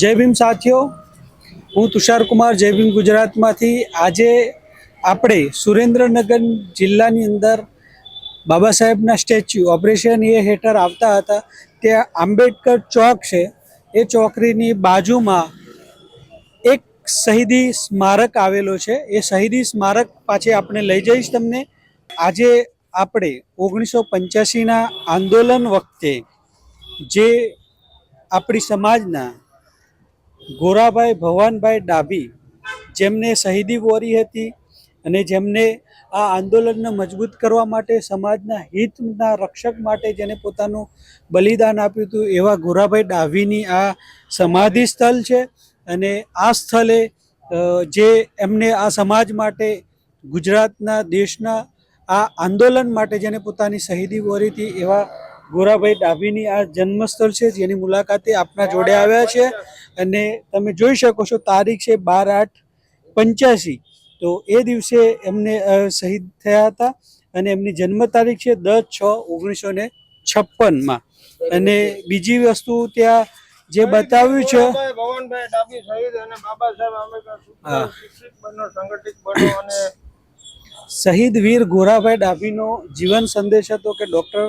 જય ભીમ સાથીઓ, હું તુષાર કુમાર, જય ભીમ ગુજરાતમાંથી. આજે આપણે સુરેન્દ્રનગર જિલ્લાની અંદર બાબા સાહેબના સ્ટેચ્યુ ઓપરેશન એ હેઠળ આવતા હતા. ત્યાં આંબેડકર ચોક છે. એ ચોકડીની બાજુમાં એક શહીદી સ્મારક આવેલો છે. એ શહીદી સ્મારક પાછે આપણે લઈ જઈશ તમને. આજે આપણે ઓગણીસો પંચ્યાસીના આંદોલન વખતે જે આપણી સમાજના ગોરાભાઈ ભવાનભાઈ ડાભી, જેમને શહીદી વોરી હતી અને જેમને આ આંદોલનને મજબૂત કરવા માટે સમાજના હિતના રક્ષક માટે જેને પોતાનું બલિદાન આપ્યું હતું, એવા ગોરાભાઈ ડાભીની આ સમાધિ સ્થળ છે. અને આ સ્થળે જે એમને આ સમાજ માટે, ગુજરાતના દેશના આ આંદોલન માટે જેને પોતાની શહીદી વોરી હતી, એવા ગોરાભાઈ ડાભીની આ જન્મસ્થળ છે જેની મુલાકાતે આપના જોડે આવ્યા છે. અને તમે જોઈ શકો છો તારીખ છે બાર આઠ પંચ્યાસી. તો એ દિવસે એમને શહીદ થયા હતા અને એમની જન્મ તારીખ છે દસ છ ઓગણીસો ને છપ્પનમાં. અને બીજી વસ્તુ ત્યાં જે બતાવ્યું છે ભવનભાઈ ડાભી શહીદ અને બાબા સાહેબ આંબેડકર હા. શિક્ષિત બનો સંગઠિત બનો અને શહીદ વીર ગોરાભાઈ ડાભીનો જીવન સંદેશ હતો કે ડૉક્ટર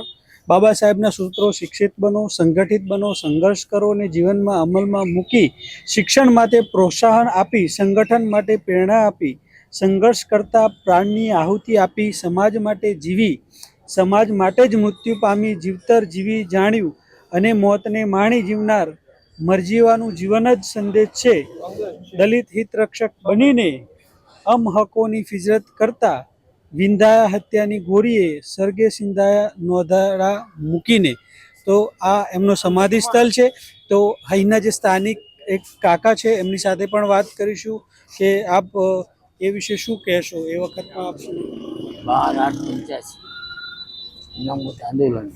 બાબા સાહેબના સૂત્રો શિક્ષિત બનો, સંગઠિત બનો, સંઘર્ષ કરો અને જીવનમાં અમલમાં મૂકી શિક્ષણ માટે પ્રોત્સાહન આપી, સંગઠન માટે પ્રેરણા આપી, સંઘર્ષ કરતા પ્રાણની આહુતિ આપી, સમાજ માટે જીવી, સમાજ માટે જ મૃત્યુ પામી, જીવતર જીવી જાણ્યું અને મોતને માણી જીવનાર, મરજીવાનું જીવન જ સંદેશ છે. દલિત હિતરક્ષક બનીને અમહકોની ફિજરત કરતા વિંધાયા હત્યાની ગોરીએ સર્ગે સિંધાયા નોંધાડા મૂકીને, તો આ એમનો સમાધિ સ્થળ છે. તો અહીંના જે સ્થાનિક એક કાકા છે, એમની સાથે પણ વાત કરીશું કે આપ એ વિશે શું કહેશો? એ વખતમાં આપ શું? બાર, આઠ, પંચ્યાસી. અનામત આંદોલન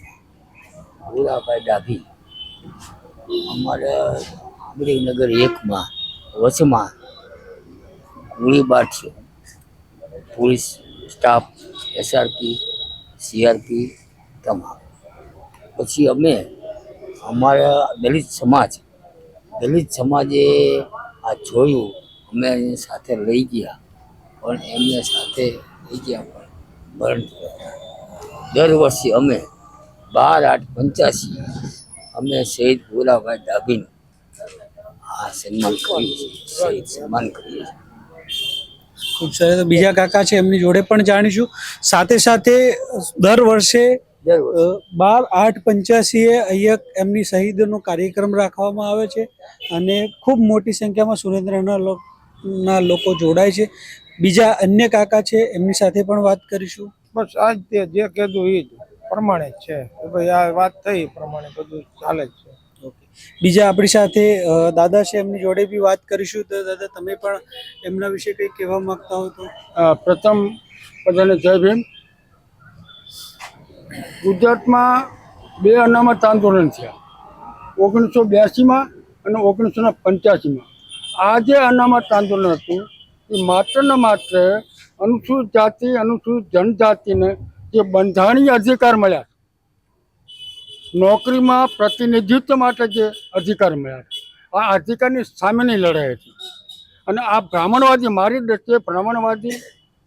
ભૂરાભાઈ ડાભી. અમારે અમરેલીનગર એકમાં, વચમાં ગોળીબાર થયો. પોલીસ સ્ટાફ એસઆરપી સીઆરપી તમામ. પછી અમે, અમારા દલિત સમાજ, દલિત સમાજે આ જોયું, અમે એની સાથે લઈ ગયા, પણ એમને સાથે લઈ ગયા પણ મરણ દર વર્ષે અમે બાર આઠ પંચ્યાસી અમે શહીદ ભોલાભાઈ ડાભીનું આ સન્માન કરીએ છીએ, શહીદ સન્માન કરીએ છીએ. ખૂબ સરસ. બીજા કાકા છે એમની જોડે પણ જાણીશું. સાથે સાથે દર વર્ષે બાર આઠ પંચ્યાસીએ અહીંયા એમની શહીદનો કાર્યક્રમ રાખવામાં આવે છે અને ખૂબ મોટી સંખ્યામાં સુરેન્દ્રના ના લોકો જોડાય છે. બીજા અન્ય કાકા છે એમની સાથે પણ વાત કરીશું. બસ આજ તે જે કીધું એ જ પ્રમાણે જ છે. ભાઈ આ વાત થઈ પ્રમાણે બધું ચાલે જ છે. બીજા આપણી સાથે દાદા છે, એમની જોડે બી વાત કરીશું. તો દાદા, તમે પણ એમના વિશે કંઈ કહેવા માંગતા હો તો? પ્રથમ બધાને જય ભીમ. ગુજરાતમાં બે અનામત આંદોલન થયા ઓગણીસો બ્યાસીમાં અને ઓગણીસો ને પંચ્યાસીમાં. આ જે અનામત આંદોલન હતું, એ માત્ર ને માત્ર અનુસૂચિત જાતિ, અનુસૂચિત જનજાતિને જે બંધારણીય અધિકાર મળ્યા નોકરીમાં પ્રતિનિધિત્વ માટે જે અધિકાર મળ્યા આ અધિકારની સામેની લડાઈ હતી. અને આ બ્રાહ્મણવાદી, મારી દ્રષ્ટિએ બ્રાહ્મણવાદી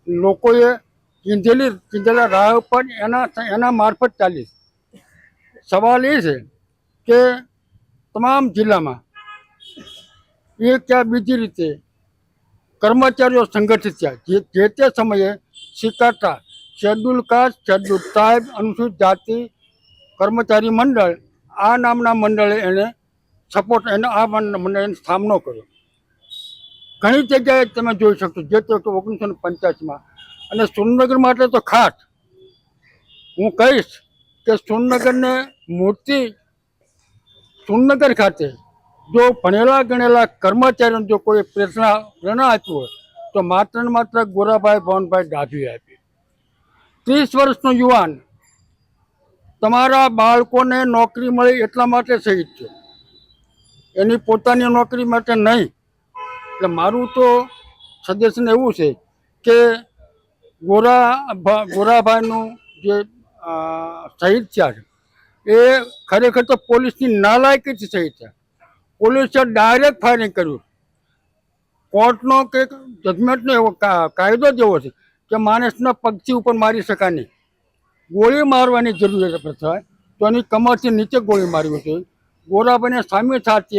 લોકોએ કીંધેલી, કીંધેલા રાહ પર એના એના મારફત ચાલી સવાલ એ છે કે તમામ જિલ્લામાં એ ક્યાં બીજી રીતે કર્મચારીઓ સંગઠિત થયા? જે જે તે સમયે સ્વીકારતા શેડ્યુલ કાસ્ટ, શેડ્યુલ ટ્રાઇબ અનુસૂચિત જાતિ કર્મચારી મંડળ, આ નામના મંડળે એને સપોર્ટ એને આ મંડળે સામનો કર્યો. ઘણી જગ્યાએ તમે જોઈ શકશો, જે તે ઓગણીસો ને પંચ્યાસીમાં. અને સુરેન્દ્રનગર માટે તો ખાસ. હું કહીશ કે સુરેન્દ્રનગરને મૂર્તિ સુરેન્દ્રનગર ખાતે જો ભણેલા ગણેલા કર્મચારીઓને જો કોઈ પ્રેરણા પ્રેરણા આપી હોય, તો માત્ર ને માત્ર ગોરાભાઈ ભવનભાઈ ડાભી આપી. ત્રીસ વર્ષનો યુવાન તમારા બાળકોને નોકરી મળે એટલા માટે શહીદ છે. એની પોતાની નોકરી માટે નહીં. એટલે મારું તો સજેશન એવું છે કે ગોરા ગોરાભાઈનું જે શહીદ થયા છે, એ ખરેખર તો પોલીસની નાલાયકીથી શહીદ થયા. પોલીસે ડાયરેક્ટ ફાયરિંગ કર્યું. કોર્ટનો કે જજમેન્ટનો એવો કાયદો જ એવો છે કે માણસના પગથી ઉપર મારી શકાય નહીં. ગોળી મારવાની જરૂરિયાત થાય તો એની કમરથી નીચે ગોળી મારી છે. ગોરાભાઈને સામે સાથે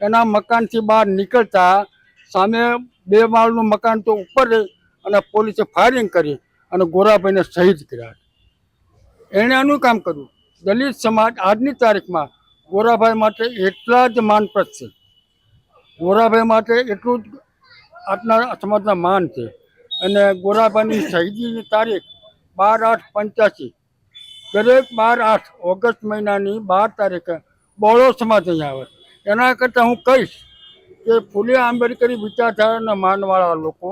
એના મકાનથી બહાર નીકળતા સામે બે માળનું મકાન તો ઉપર અને પોલીસે ફાયરિંગ કરી અને ગોરાભાઈને શહીદ કર્યા. એણે આનું કામ કર્યું. દલિત સમાજ આજની તારીખમાં ગોરાભાઈ માટે એટલા જ માનપ્રદ છે. ગોરાભાઈ માટે એટલું જ આજના સમાજના માન છે. અને ગોરાભાઈની શહીદીની તારીખ બાર આઠ પંચ્યાસી. દરેક બાર આઠ ઓગસ્ટ મહિનાની બાર તારીખે બોળોસમાં સમાજ આવે. એના કરતાં હું કહીશ કે ફૂલે આંબેડકરી વિચારધારાના માનવાળા લોકો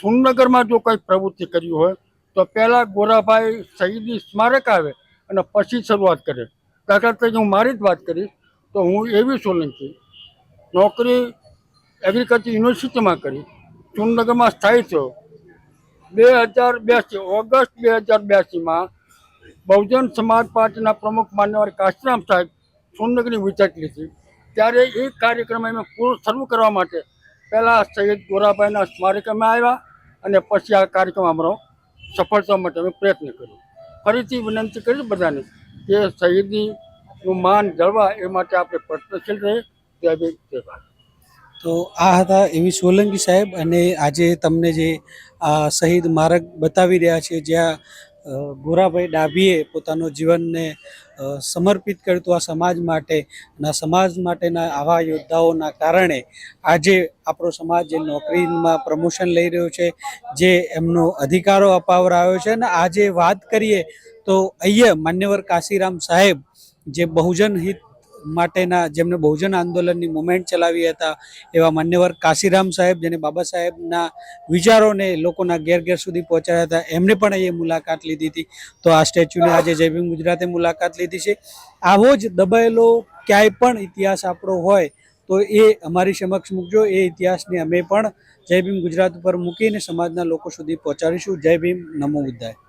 સુરનગરમાં જો કંઈ પ્રવૃત્તિ કરી હોય, તો પહેલાં ગોરાભાઈ શહીદી સ્મારક આવે અને પછી શરૂઆત કરે. દાખલા તરીકે હું મારી જ વાત કરીશ, તો હું એવી સોલંકી નોકરી એગ્રીકલ્ચર યુનિવર્સિટીમાં કરી સુરનગરમાં સ્થાયી થયો બે હજાર બ્યાસી ઓગસ્ટ બે હજાર બ્યાસીમાં બહુજન સમાજ પાર્ટીના પ્રમુખ માન્યવર કાશીરામ સાહેબ સુરનગરની વિઝિટ લીધી. ત્યારે એ કાર્યક્રમ અમે પૂરો શરૂ કરવા માટે પહેલાં શહીદ ગોરાભાઈના સ્મારકમાં આવ્યા અને પછી આ કાર્યક્રમ અમારો સફળતા માટે અમે પ્રયત્ન કર્યો. ફરીથી વિનંતી કરીશ બધાને કે શહીદીનું માન જળવા એ માટે આપણે પ્રયત્નશીલ રહીએ. તે બી તે આ હતા એવી સોલંકી સાહેબ અને આજે તમને જે આ શહીદ માર્ગ બતાવી રહ્યા છે, જ્યાં ગોરાભાઈ ડાભીએ પોતાનું જીવનને સમર્પિત કર્યું આ સમાજ માટે ના સમાજ માટેના આવા યોદ્ધાઓના કારણે આજે આપણો સમાજ જે નોકરીમાં પ્રમોશન લઈ રહ્યો છે, જે એમનો અધિકારો અપાવરાયો છે અને આજે વાત કરીએ તો અહીંયા માન્યવર કાશીરામ સાહેબ જે બહુજન હિત માટેના જેમને બહુજન આંદોલનની મુવમેન્ટ ચલાવી હતા, એવા માન્યવર કાશીરામ સાહેબ જેને બાબા સાહેબના વિચારોને લોકોના ઘેર ઘેર સુધી પહોંચાડ્યા હતા. એમને પણ એ મુલાકાત લીધી હતી. તો આ સ્ટેચ્યુની આજે જય ભીમ ગુજરાતે મુલાકાત લીધી છે. આવો જ દબાયેલો ક્યાંય પણ ઇતિહાસ આપણો હોય, તો એ અમારી સમક્ષ મૂકજો. એ ઇતિહાસને અમે પણ જય ભીમ ગુજરાત ઉપર મૂકીને સમાજના લોકો સુધી પહોંચાડીશું. જય ભીમ. નમો બુદ્ધાય.